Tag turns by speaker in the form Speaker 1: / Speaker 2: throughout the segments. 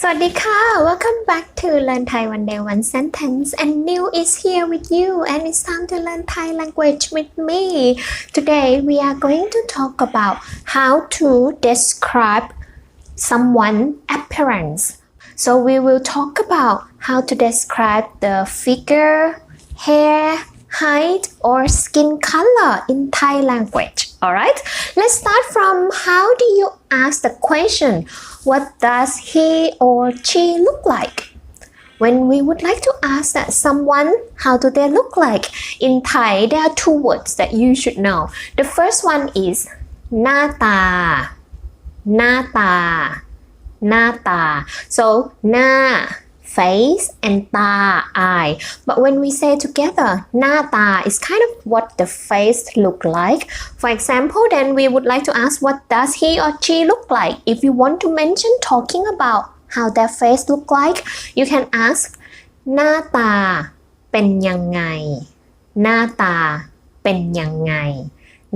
Speaker 1: สวัสดีค่ะ Welcome back to Learn Thai One Day One Sentence and New is here with you and it's time to learn Thai language with me Today we are going to talk about how to describe someone appearance so we will talk about how to describe the figure hair height or skin color in Thai language All right, let's start from how do you ask the question, what does he or she look like? When we would like to ask that someone, how do they look like? In Thai, there are two words that you should know. The first one is nata, nata, nata. So na face and ตา eye but when we say together หน้าตา is kind of what the face look like for example then we would like to ask what does he or she look like if you want to mention talking about how their face look like you can ask หน้าตา เป็นยังไง หน้าตา เป็นยังไง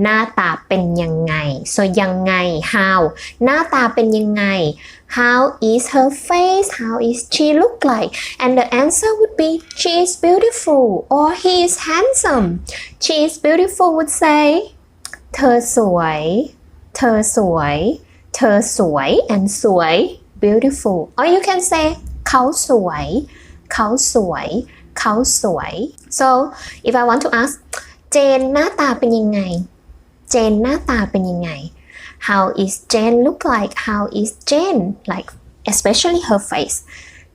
Speaker 1: หน้าตาเป็นยังไง so ยังไง how หน้าตาเป็นยังไง how is her face how is she look like and the answer would be she is beautiful or he is handsome she is beautiful would say เธอสวย เธอสวย เธอสวย and สวย beautiful or you can say เขาสวย เขาสวย เขาสวย so if I want to ask เจนหน้าตาเป็นยังไง เจนหน้าตาเป็นยังไง how is Jane look like how is Jane like especially her face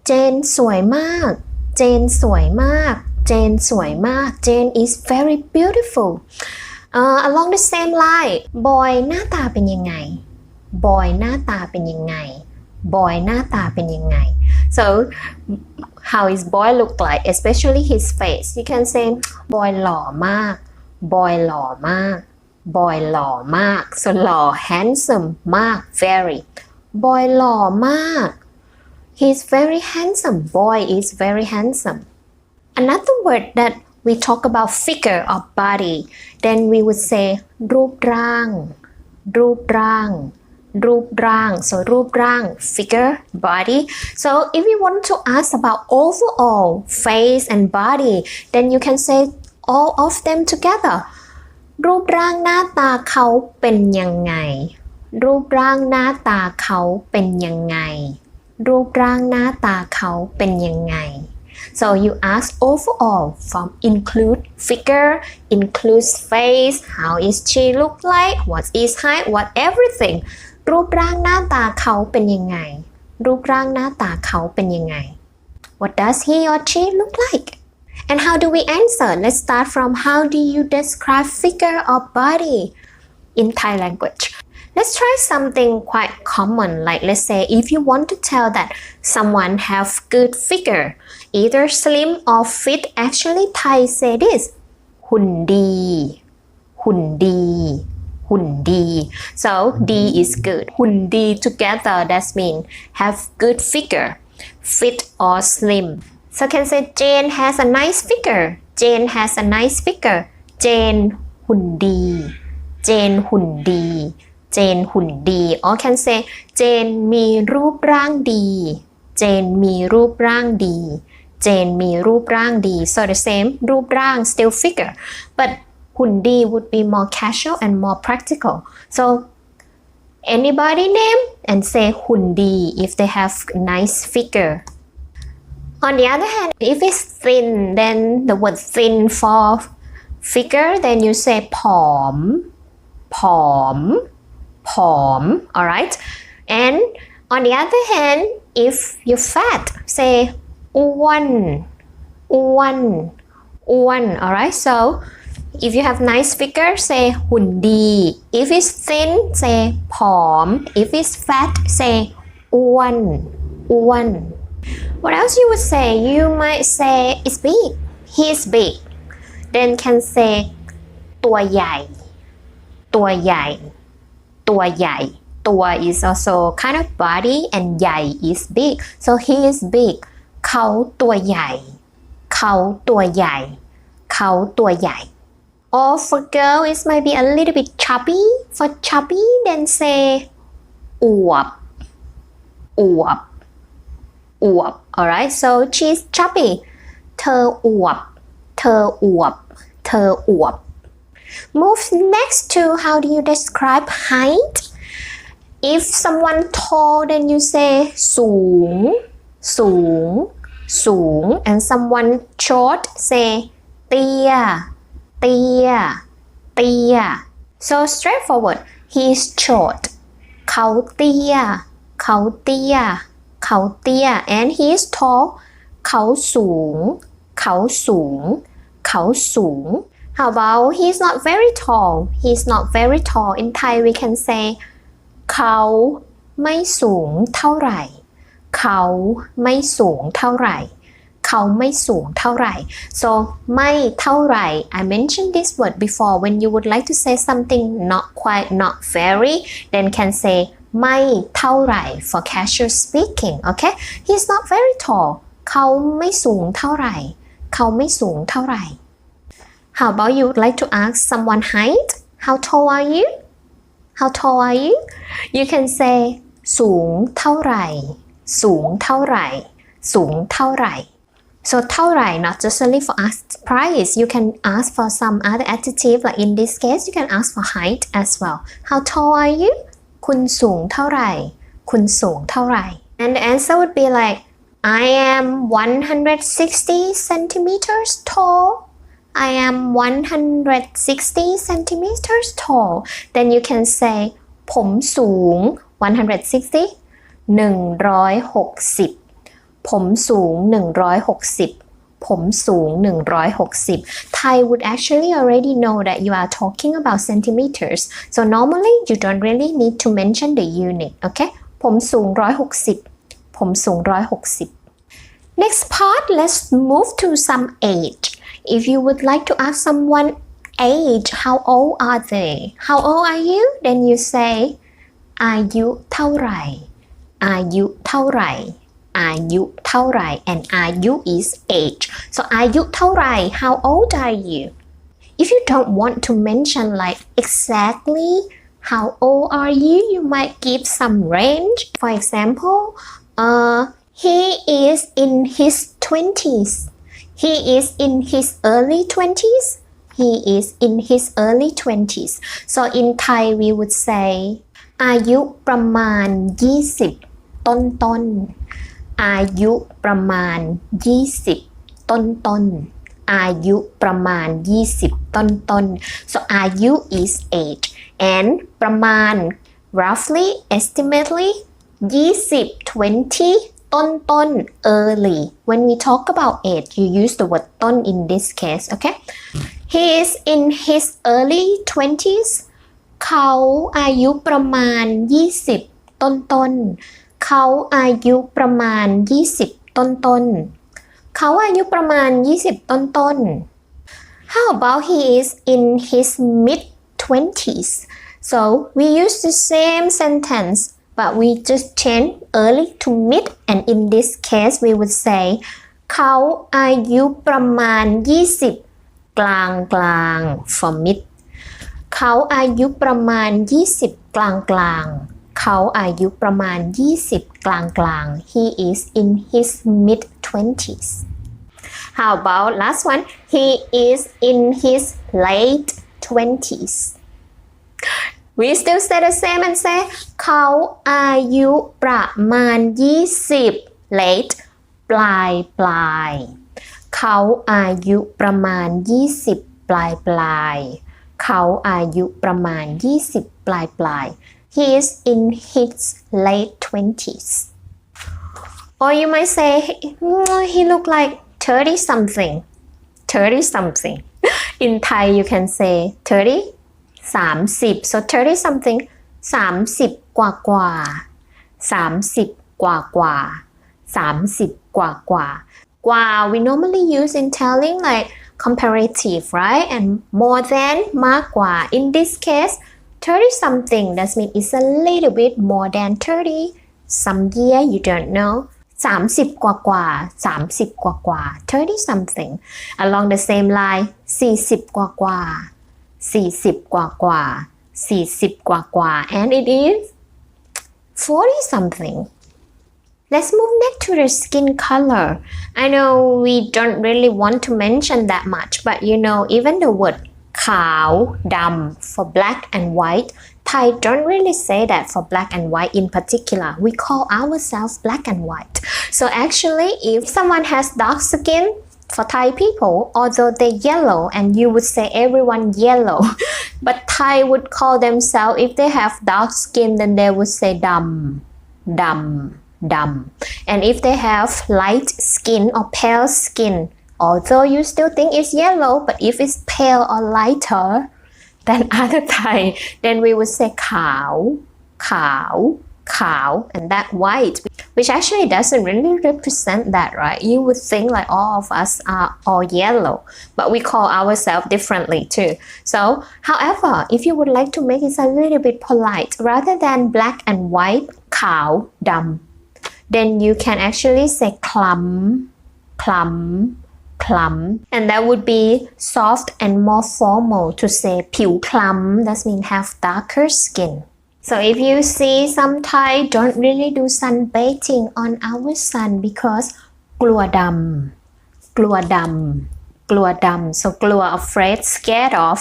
Speaker 1: เจนสวยมากเจนสวยมากเจนสวยมาก Jane is very beautiful uh, along the same line boy หน้าตาเป็นยังไง boy หน้าตาเป็นยังไง boy หน้าตาเป็นยังไง so how is boy look like especially his face you can say boy หล่อมาก boy หล่อมาก boy หล่อมาก so หล่อ handsome มาก very boy หล่อมาก he's very handsome boy is very handsome another word that we talk about figure or body then we would say รูปร่าง รูปร่าง รูปร่าง so รูปร่าง figure body so if you want to ask about overall face and body then you can say all of them together รูปร่างหน้าตาเขาเป็นยังไง รูปร่างหน้าตาเขาเป็นยังไง รูปร่างหน้าตาเขาเป็นยังไง so you ask overall from include figure includes face how is she look like what is height what everything รูปร่างหน้าตาเขาเป็นยังไง รูปร่างหน้าตาเขาเป็นยังไง what does he or she look like And how do we answer? Let's start from how do you describe figure or body in Thai language? Let's try something quite common. Like let's say if you want to tell that someone have good figure, either slim or fit, actually Thai say this, Hundi. Hundi. Hundi. So di is good. Hundi together, that's mean have good figure, fit or slim. so can say Jane has a nice figure Jane has a nice figure Jane หุ่นดี Jane หุ่นดี Jane หุ่นดี or can say Jane มีรูปร่างดี Jane มีรูปร่างดี Jane มีรูปร่างดี so the same รูปร่าง still figure but หุ่นดี would be more casual and more practical so anybody name and say หุ่นดี if they have nice figure On the other hand, if it's thin, then the word thin for figure, then you say palm, palm, palm, all right? And on the other hand, if you're fat, say one, one, one, all right? So if you have nice figure, say hundi. If it's thin, say palm. If it's fat, say one, one. what else you would say? You might say it's big. He's big. Then can say ตัวใหญ่ ตัวใหญ่ ตัวใหญ่ ตัว is also kind of body and ใหญ่ is big. So he is big. เขาตัวใหญ่ เขาตัวใหญ่ เขาตัวใหญ่ Or for girl, it might be a little bit chubby. For chubby, then say อวบ อวบ อวบ alright so she's chubby เธออวบ เธออวบ เธออวบ Move next to how do you describe height if someone tall then you say สูง สูง สูง and someone short say เตี้ย เตี้ย เตี้ย so straightforward he is short เขาเตี้ย เขาเตี้ย เขาเตี้ย and he is tall เขาสูง เขาสูง เขาสูง how about he's not very tall he's not very tall in Thai we can say เขาไม่สูงเท่าไหร่ เขาไม่สูงเท่าไหร่ เขาไม่สูงเท่าไหร่ so ไม่เท่าไหร่ I mentioned this word before when you would like to say something not quite not very then can say ไม่เท่าไหร่ for casual speaking okay he's not very tall เขาไม่สูงเท่าไหร่ เขาไม่สูงเท่าไหร่ How about you would like to ask someone height How tall are you How tall are you You can say สูงเท่าไหร่ สูงเท่าไหร่ สูงเท่าไหร่ So เท่าไหร่ not just only for ask price you can ask for some other adjective like in this case you can ask for height as well How tall are you คุณสูงเท่าไหร่ คุณสูงเท่าไหร่ and the answer would be like I am 160 centimeters tall I am 160 centimeters tall then you can say ผมสูง 160 160 ผมสูง 160 ผมสูง 160 Thai would actually already know that you are talking about centimeters so normally you don't really need to mention the unit okay ผมสูง 160 ผมสูง 160 Next part let's move to some age if you would like to ask someone age how old are they how old are you then you say อายุเท่าไหร่ อายุเท่าไหร่ อายุเท่าไหร่ and อายุ is age so อายุเท่าไหร่ how old are you if you don't want to mention like exactly how old are you you might give some range for example uh, he is in his 20s he is in his early 20s he is in his early 20s so in Thai we would say อายุประมาณ 20 ต้นต้นๆ อายุประมาณ 20 ต้นต้นอายุประมาณ 20 ต้นต้น so อายุ is age and ประมาณ roughly estimately 20 20ต้นต้น early when we talk about age you use the word ต้น in this case okay he is in his early 20s เขาอายุประมาณ 20 ต้นต้น เขาอายุประมาณ 20 ต้นต้นๆเขาอายุประมาณ 20 ต้นต้น How about he is in his mid 20s so we use the same sentence but we just change early to mid and in this case we would say เขาอายุประมาณ 20 กลางกลาง for mid เขาอายุประมาณ 20 กลางกลาง เขาอายุประมาณ 20 กลางกลาง he is in his mid 20s how about last one he is in his late 20s we still say the same and say เขาอายุประมาณ 20 late ปลายปลายเขาอายุประมาณ 20 ปลายปลายเขาอายุประมาณ 20 ปลายปลาย he is in his late 20s or you might say he look like 30 something 30 something in Thai you can say 30 30 so 30 something 30 กว่ากว่า30 กว่ากว่า30 กว่ากว่ากว่า we normally use in telling like comparative right and more than มากกว่า in this case 30 something that means it's a little bit more than 30 some year you don't know 30 กว่ากว่า30 กว่ากว่า30 something along the same line 40 กว่ากว่า40 กว่ากว่า40 กว่ากว่า and it is 40 something Let's move next to the skin color. I know we don't really want to mention that much, but you know, even the word ขาวดำ for black and white Thai don't really say that for black and white in particular. We call ourselves black and white. So actually, if someone has dark skin, for Thai people, although they yellow and you would say everyone yellow, but Thai would call themselves if they have dark skin, then they would say dam, dam, dam. And if they have light skin or pale skin, although you still think it's yellow, but if it's pale or lighter than other Thai, then we would say cow, cow, cow, and that white, which actually doesn't really represent that, right? You would think like all of us are all yellow, but we call ourselves differently too. So, however, if you would like to make it a little bit polite, rather than black and white, cow, dumb, then you can actually say clum, clum, ำ คล้ำ คล้ำ and that would be soft and more formal to say ผิวคล้ำ that means have darker skin so if you see some Thai don't really do sunbathing on our sun because กลัวดำ กลัวดำ กลัวดำ so กลัว afraid scared of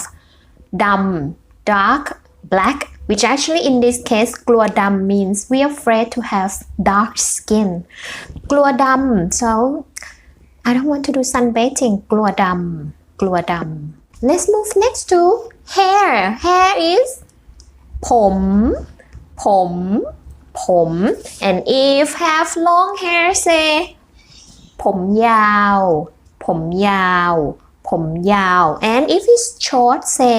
Speaker 1: ดำ dark black which actually in this case กลัวดำ means we afraid to have dark skin กลัวดำ so I don't want to do sunbathing กลัวดำ กลัวดำ let's move next to hair hair is ผม ผม ผม and if have long hair say ผมยาว ผมยาว ผมยาว and if it's short say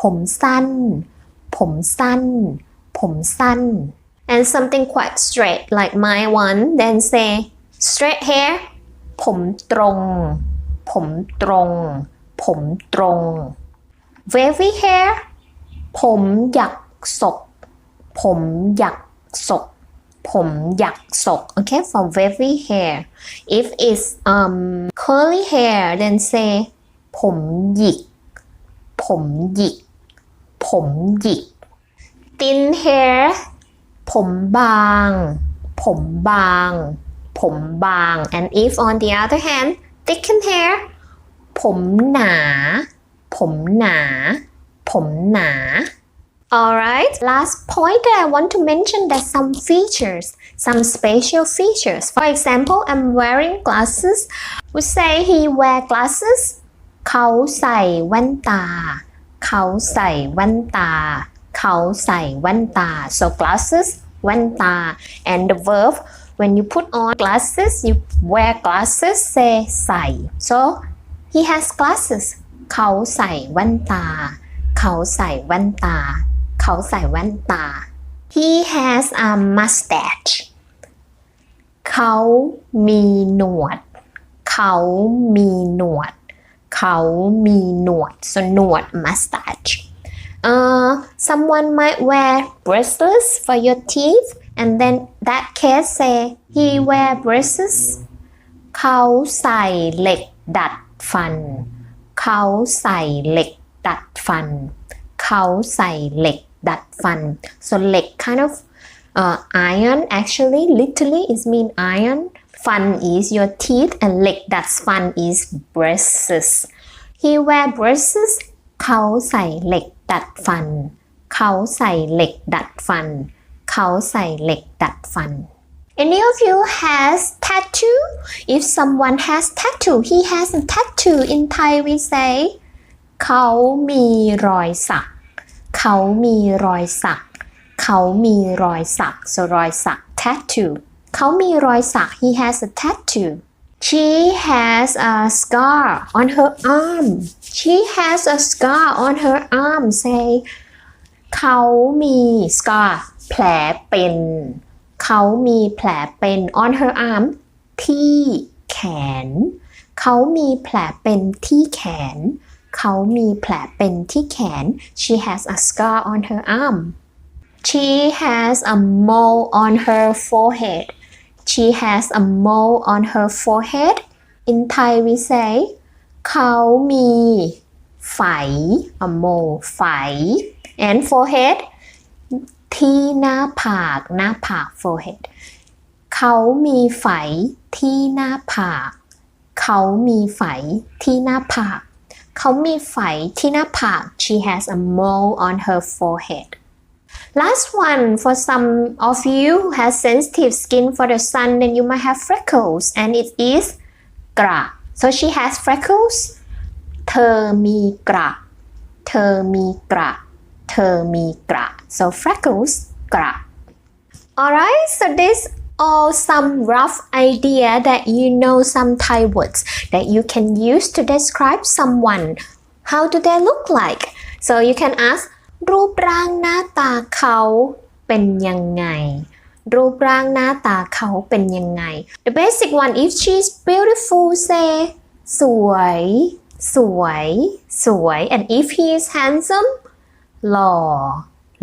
Speaker 1: ผมสั้น ผมสั้น ผมสั้น and something quite straight like my one then say straight hair ผมตรง ผมตรง ผมตรง wavy hair ผมหยักศก ผมหยักศก ผมหยักศก okay for wavy hair if it's um curly hair then say ผมหยิก ผมหยิก ผมหยิก thin hair ผมบาง ผมบาง ผมบาง and if on the other hand thicken hair ผมหนา ผมหนา ผมหนา Alright, last point that I want to mention that some features, some special features. For example, I'm wearing glasses. We say he wear glasses. เขาใส่แว่นตา เขาใส่แว่นตา เขาใส่แว่นตา so glasses แว่นตา and the verb when you put on glasses you wear glasses say ใส่ so he has glasses เขาใส่แว่นตา เขาใส่แว่นตา เขาใส่แว่นตา he has a mustache เขามีหนวด เขามีหนวด เขามีหนวด so หนวด mustache uh, someone might wear bracelets for your teeth and then that case say he wear braces เขาใส่เหล็กดัดฟัน เขาใส่เหล็กดัดฟัน เขาใส่เหล็กดัดฟัน so เหล็ก kind of uh, iron actually literally is mean iron fun is your teeth and เหล็กดัดฟัน is braces he wear braces เขาใส่เหล็กดัดฟัน เขาใส่เหล็กดัดฟัน เขาใส่เหล็กดัดฟัน Any of you has tattoo? If someone has tattoo, he has a tattoo. In Thai we say เขามีรอยสัก เขามีรอยสัก เขามีรอยสัก so รอยสัก tattoo เขามีรอยสัก he has a tattoo she has a scar on her arm she has a scar on her arm say เขามี scar แผลเป็น เขามีแผลเป็น on her arm ที่แขน เขามีแผลเป็นที่แขน เขามีแผลเป็นที่แขน she has a scar on her arm she has a mole on her forehead she has a mole on her forehead in Thai we say เขามีไฝ a mole ไฝ and forehead ที่หน้าผากหน้าผาก forehead เขามีไฝที่หน้าผาก เขามีไฝที่หน้าผาก เขามีไฝที่หน้าผาก she has a mole on her forehead Last one, for some of you who has sensitive skin for the sun, then you might have freckles, and it is กระ so she has freckles เธอมีกระ เธอมีกระ เธอมีกระ so freckles กระ Alright, so this all some rough idea that you know some Thai words that you can use to describe someone. How do they look like? So you can ask รูปร่างหน้าตาเขาเป็นยังไง รูปร่างหน้าตาเขาเป็นยังไง The basic one if she's beautiful say สวย สวย สวย and if he is handsome หล่อ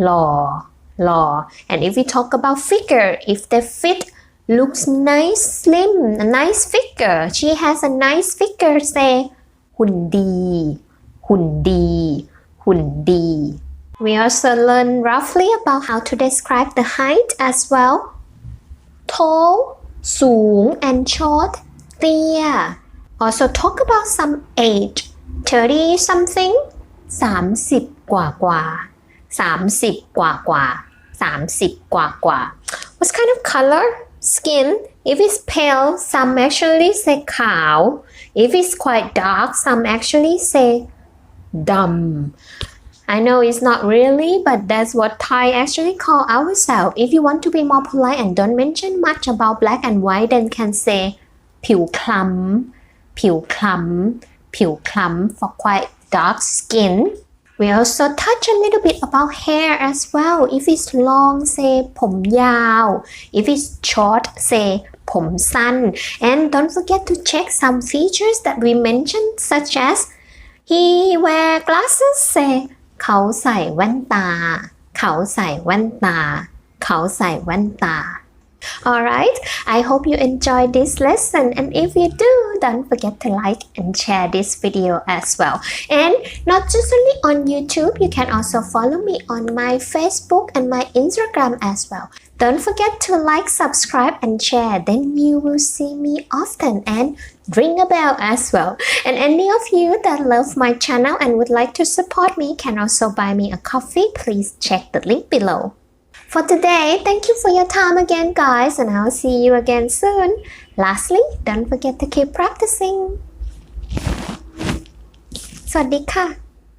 Speaker 1: หล่อ หล่อ and if we talk about figure if the fit looks nice slim a nice figure she has a nice figure say หุ่นดี หุ่นดี หุ่นดี We also learn roughly about how to describe the height as well. Tall, สูง and short, เตี้ย Also talk about some age. 30 something, 30 กว่ากว่า30 กว่ากว่า30 กว่ากว่า What kind of color? Skin. If it's pale, some actually say ขาว If it's quite dark, some actually say ดำ I know it's not really, but that's what Thai actually call ourselves. If you want to be more polite and don't mention much about black and white, then can say ผิวคล้ำผิวคล้ำผิวคล้ำ for quite dark skin. We also touch a little bit about hair as well. If it's long, say ผมยาว If it's short, say ผมสั้น And don't forget to check some features that we mentioned, such as he wear glasses, say เขาใส่แว่นตา เขาใส่แว่นตา เขาใส่แว่นตา Alright, I hope you enjoyed this lesson and if you do, don't forget to like and share this video as well. And not just only on YouTube, you can also follow me on my Facebook and my Instagram as well. Don't forget to like, subscribe and share, then you will see me often and ring a bell as well. And any of you that love my channel and would like to support me can also buy me a coffee. Please check the link below For today, thank you for your time again, guys, and I'll see you again soon. Lastly, don't forget to keep practicing. สวัสดีค่ะ